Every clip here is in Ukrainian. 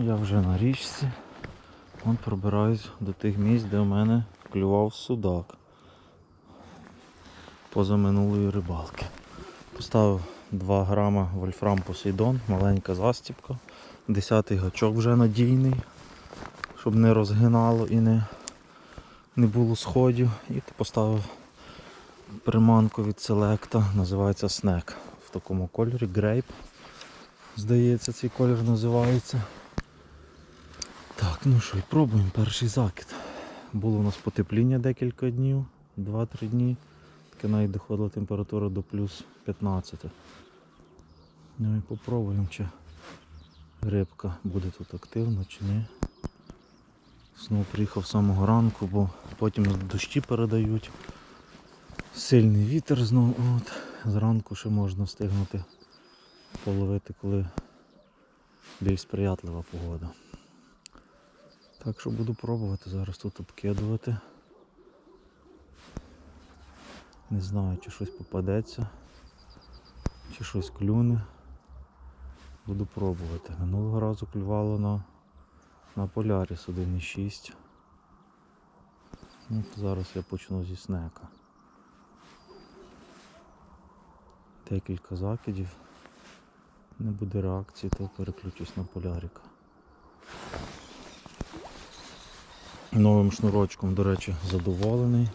Я вже на річці. Вон пробираюсь до тих місць, де у мене клював судак. Поза минулої рибалки. Поставив 2 грама вольфрам Посейдон, маленька застіпка. Десятий гачок вже надійний, щоб не розгинало і не, не було сходів. І поставив приманку від селекта, називається снек. В такому кольорі грейп. Здається, цей колір називається. Так, ну що, і пробуємо перший закид. Було у нас потепління декілька днів, 2-3 дні. Таке навіть доходила температура до плюс 15. Ну і попробуємо, чи рибка буде тут активна чи ні. Знову приїхав з самого ранку, бо потім дощі передають. Сильний вітер знову. От. Зранку ще можна встигнути половити, коли більш сприятлива погода. Так що буду пробувати зараз тут обкидувати. Не знаю, чи щось попадеться, чи щось клюне. Буду пробувати. Минулого разу клювало на, на Поляріс 1,6. Ну, зараз я почну зі снека. Декілька закидів. Не буде реакції, то переключусь на полярика. Новим шнурочком, до речі, задоволений.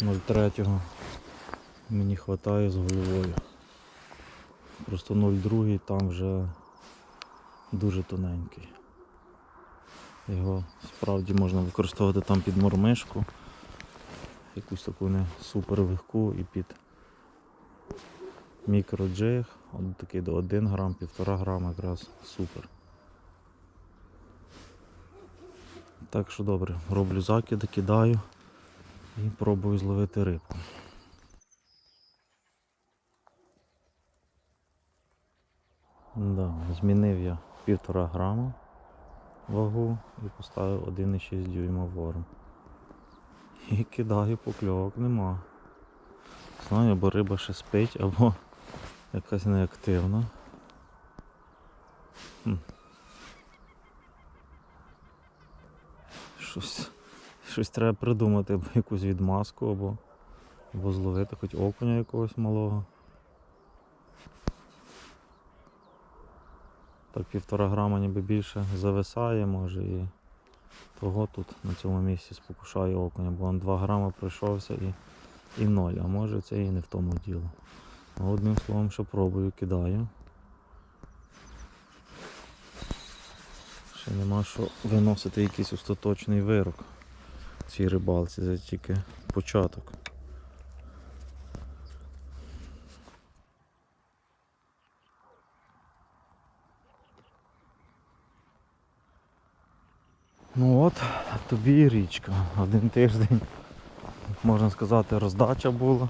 0,3 мені вистачає з головою. Просто 0,2 там вже дуже тоненький. Його справді можна використовувати там під мормишку, якусь таку не супер легку і під мікроджиг, от такий до 1 грам, 1,5 грам якраз супер. Так що добре, роблю закиди, кидаю і пробую зловити рибку. Да, змінив я 1,5 грама вагу і поставив 1,6 дюйма ворм. І кидаю покльовок нема. Знаю, або риба ще спить, або якась неактивна. Хм. Щось, щось треба придумати, або якусь відмазку, або, або зловити хоч окуня якогось малого. Так півтора грама ніби більше зависає може і того тут на цьому місці спокушає окуня, бо он 2 грама пройшовся і, і ноль, а може це і не в тому діло. Ну, Одним словом, що пробую, кидаю. Ще нема що виносити якийсь остаточний вирок цій рибалці, це тільки початок. Ну от, тобі і річка. Один тиждень, можна сказати, роздача була.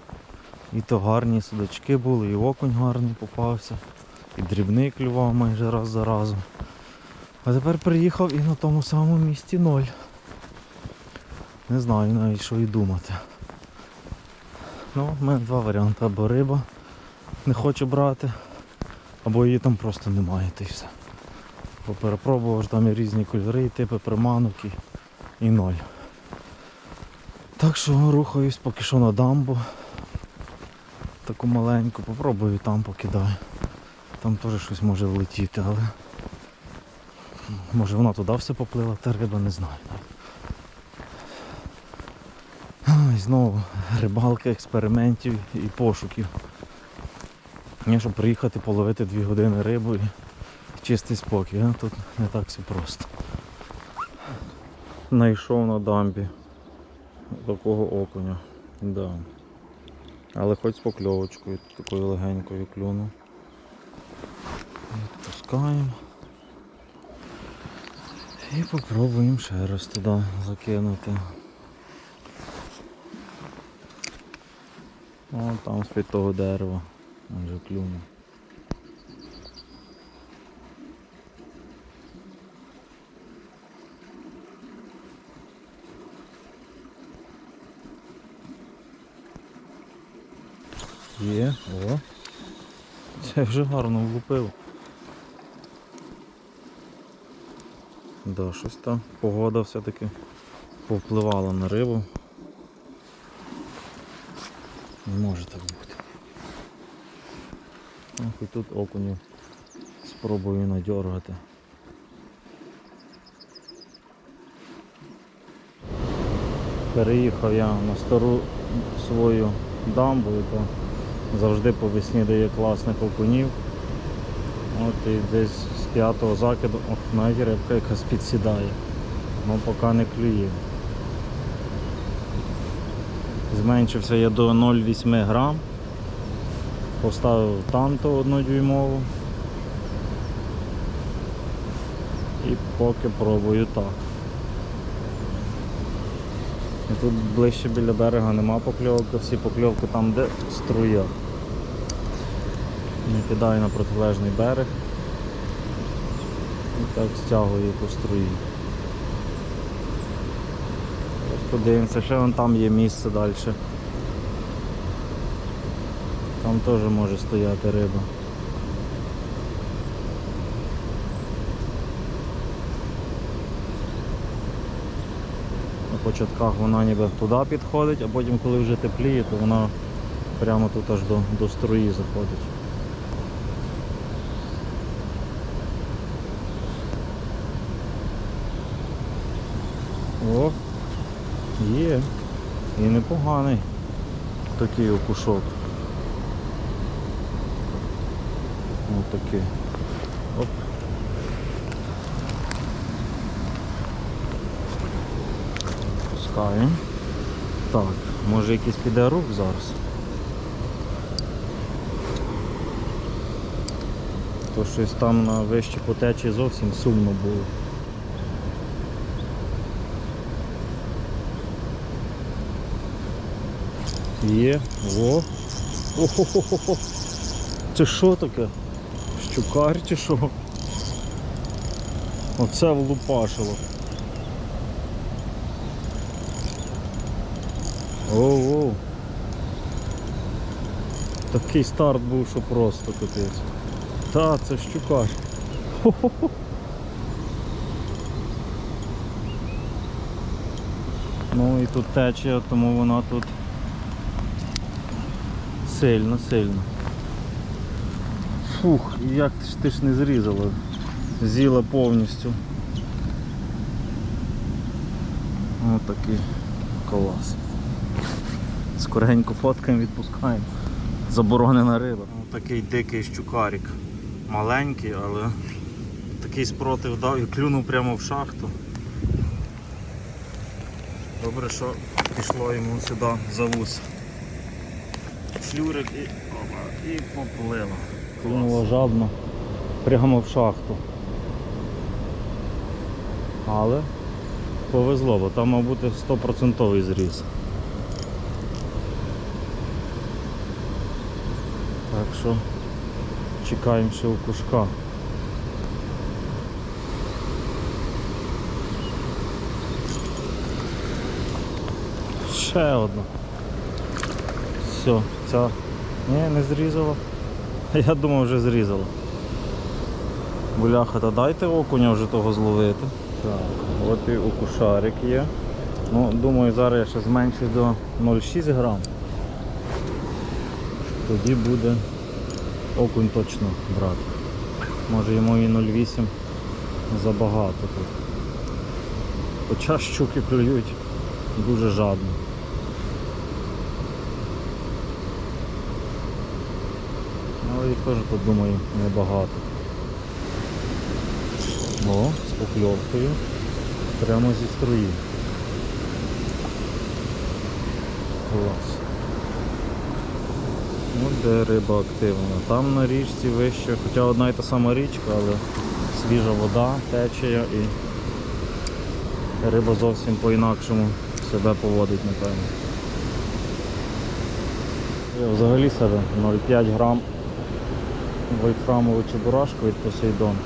І то гарні судачки були, і окунь гарний попався, і дрібний клював майже раз за разом. А тепер приїхав і на тому самому місці ноль. Не знаю навіть що і думати. Ну, в мене два варіанти. Або риба не хоче брати, або її там просто немає й все. Бо перепробував там і різні кольори, типи приманок і, і ноль. Так що рухаюсь поки що на дамбу. Таку маленьку, попробую там покидаю. Там теж щось може влетіти, але може вона туди все поплила, та риба не знаю. Ой, знову рибалка, експериментів і пошуків. Мені щоб приїхати половити дві години рибу і чистий спокій, а тут не так все просто. Найшов на дамбі такого окуня. Да. Але хоч з покльовочкою, такою легенькою клюну. Відпускаємо. І попробуємо ще раз туди закинути. О, там з-під того дерева. Вже клюнув. Є, о. Це вже гарно влупив. Да, щось там погода все-таки повпливала на рибу. Не може так бути. Ох, і тут окунів спробую надьоргати. Переїхав я на стару свою дамбу, яка завжди по весні дає класних окунів. От і десь п'ятого закиду, ох, навіть рибка якась підсідає. Ну поки не клює. Зменшився я до 0,8 грам. Поставив танту однодюймову. І поки пробую так. І тут ближче біля берега нема покльовки, всі покльовки там, де струя. Не кидаю на протилежний берег. Так стягую по струї. Подивимося, ще вон там є місце далі. Там теж може стояти риба. На початках вона ніби туди підходить, а потім коли вже тепліє, то вона прямо тут аж до, до струї заходить. О, є. І непоганий такий окушок. Ось такий. Оп. Пускаємо. Так, може якийсь піде рух зараз. То щось там на вищій потечі зовсім сумно було. Є, во. О-хо-хо-хо. Це що таке? Щукар чи що? Оце влупашило. Оу. Такий старт був, що просто капець. Та, це щукар. Хо-хо-хо. Ну і тут течія, тому вона тут сильно, сильно. Фух, як ж ти ж не зрізала? З'їла повністю. Ось такий клас. Скоренько фоткаємо, відпускаємо. Заборонена риба. Ось такий дикий щукарик. Маленький, але такий спротив дав і клюнув прямо в шахту. Добре, що пішло йому сюди за вус. Флюрик і, опа, і поплило. Клюнуло жадно прямо в шахту. Але повезло, бо там мав бути 100% зріз. Так що чекаємо ще у кушка. Ще одна. Все, ця. Ні, не зрізала. Я думав вже зрізала. Буляха, та дайте окуня вже того зловити. Так, от і окушарик є. Ну, думаю, зараз я ще зменшу до 0,6 грам. Тоді буде окунь точно брати. Може йому і 0,8 забагато тут. Хоча щуки клюють дуже жадно. Але їх теж тут думаю небагато. О, з покльовкою. Прямо зі струї. Клас. От де риба активна. Там на річці вище, хоча одна і та сама річка, але свіжа вода, течія і риба зовсім по-інакшому себе поводить, напевно. Взагалі себе 0,5 грам вольфрамову чебурашку від Посейдон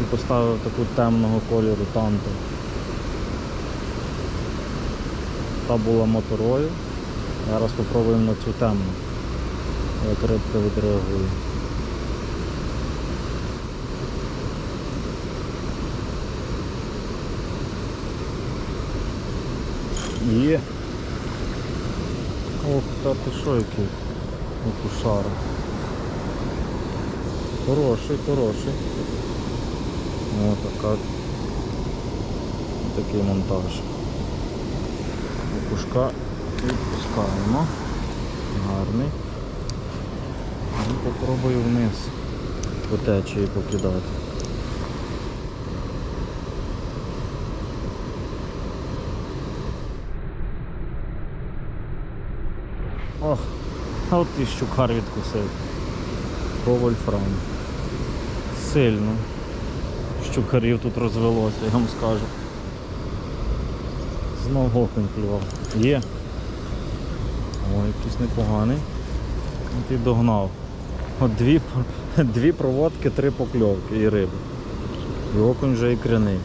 і поставив таку темного кольору танту. Та була моторою. Зараз спробуємо на цю темну, як рибка відреагує. Є. Ох, та ти що який? Окушара. Хороший, хороший. О, така. Такий монтаж. Окушка відпускаємо. Гарний. І попробую вниз по течії покидати. Ох, а от і щукар відкусив. По вольфраму. Сильно. Щукарів тут розвелося, я вам скажу. Знов окунь клював. Є. О, якийсь непоганий. От і догнав. От дві, дві проводки, три покльовки і риби. І окунь вже ікряний.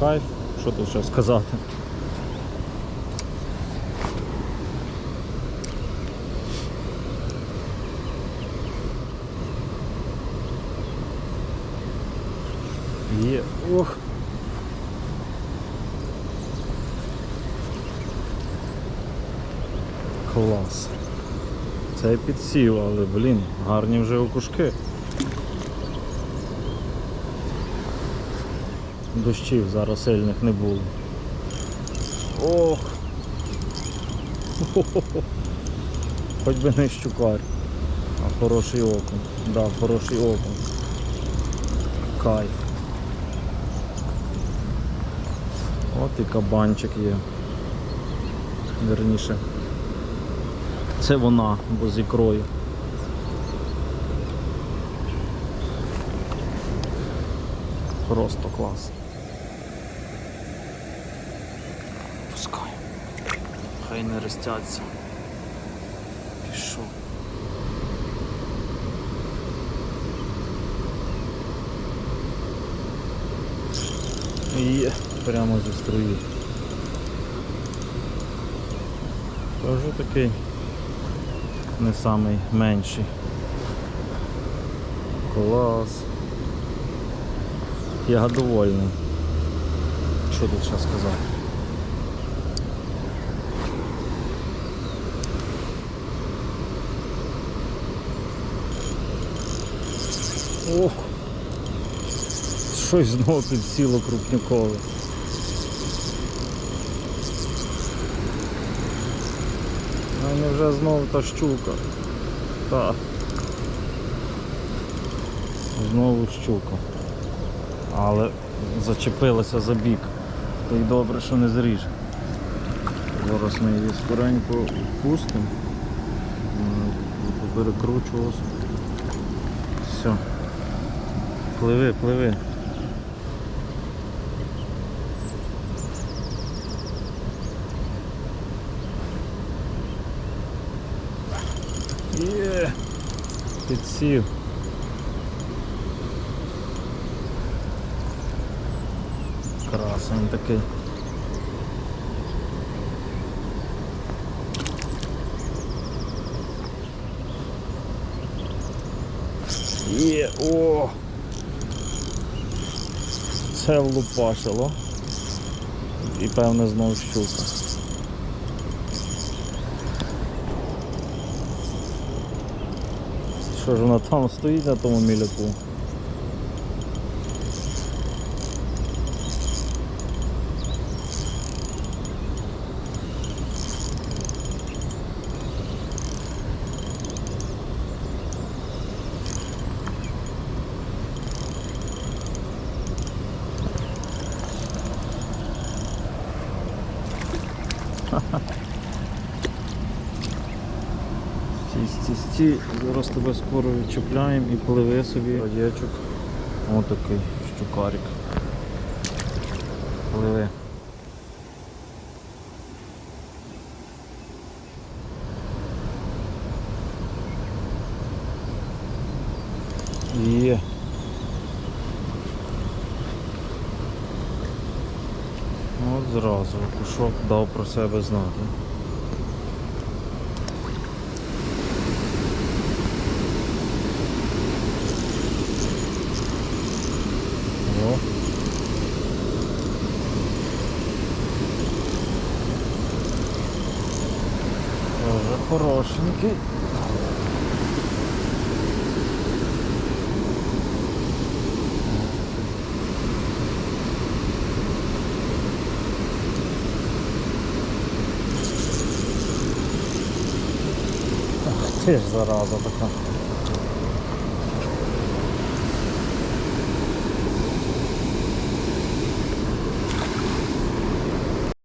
Кайф, що тут ще сказати. Є. Ох. Клас. Це підсів, але, блін, гарні вже окушки. Дощів зараз сильних не було. Ох! Хо-хо-хо. Хоч би не щукар. А хороший окунь. Да, хороший окунь. Кайф. От і кабанчик є. Верніше. Це вона, бо з ікрою. Просто клас. Пускай. Хай не ростяться. Пішов. Є, прямо зі струї. Тоже такий не самий менший. Клас. Я довольний. Що тут ще сказати? Ох! Щось знову підсіло крупнякове. А не вже знову та щука. Так. Знову щука. Але зачепилася за бік. То й добре, що не зріже. Зараз ми її скоренько пустимо. Перекручувалося. Все. Пливи, пливи. Є, підсів. Красень такий. Є, о! Це влупашило. І певне знову щука. Що ж вона там стоїть на тому міляку? Стій, зараз тебе скоро відчіпляємо і пливи собі радячок. Ось такий щукарик. Пливи. Є. От зразу кушок дав про себе знати. О. хорошенький. Ти ж зараза така.